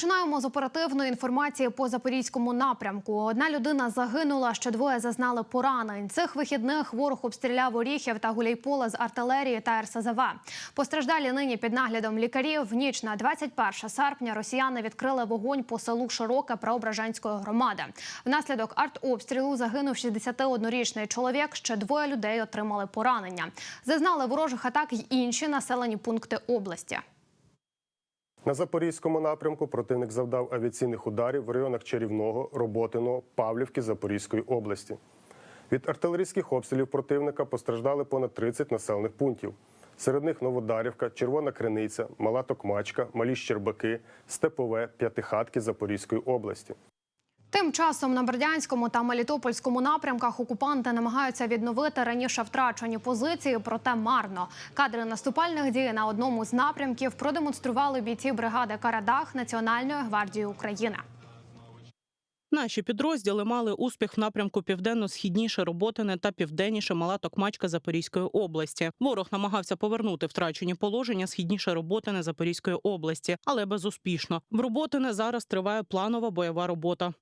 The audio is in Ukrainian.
Починаємо з оперативної інформації по запорізькому напрямку. Одна людина загинула, ще двоє зазнали поранень. Цих вихідних ворог обстріляв Оріхів та Гуляйполе з артилерії та РСЗВ. Постраждалі нині під наглядом лікарів. В ніч на 21 серпня росіяни відкрили вогонь по селу Широке Преображенської громади. Внаслідок артобстрілу загинув 61-річний чоловік. Ще двоє людей отримали поранення. Зазнали ворожих атак й інші населені пункти області. На запорізькому напрямку противник завдав авіаційних ударів в районах Чарівного, Роботиного, Павлівки Запорізької області. Від артилерійських обстрілів противника постраждали понад 30 населених пунктів. Серед них Новодарівка, Червона Криниця, Мала Токмачка, Малі Щербаки, Степове, П'ятихатки Запорізької області. Тим часом на Бердянському та Мелітопольському напрямках окупанти намагаються відновити раніше втрачені позиції, проте марно. Кадри наступальних дій на одному з напрямків продемонстрували бійці бригади Карадах Національної гвардії України. Наші підрозділи мали успіх в напрямку південно-східніше Роботине та південніше Мала Токмачка Запорізької області. Ворог намагався повернути втрачені положення східніше Роботине Запорізької області, але безуспішно. В Роботине зараз триває планова бойова робота.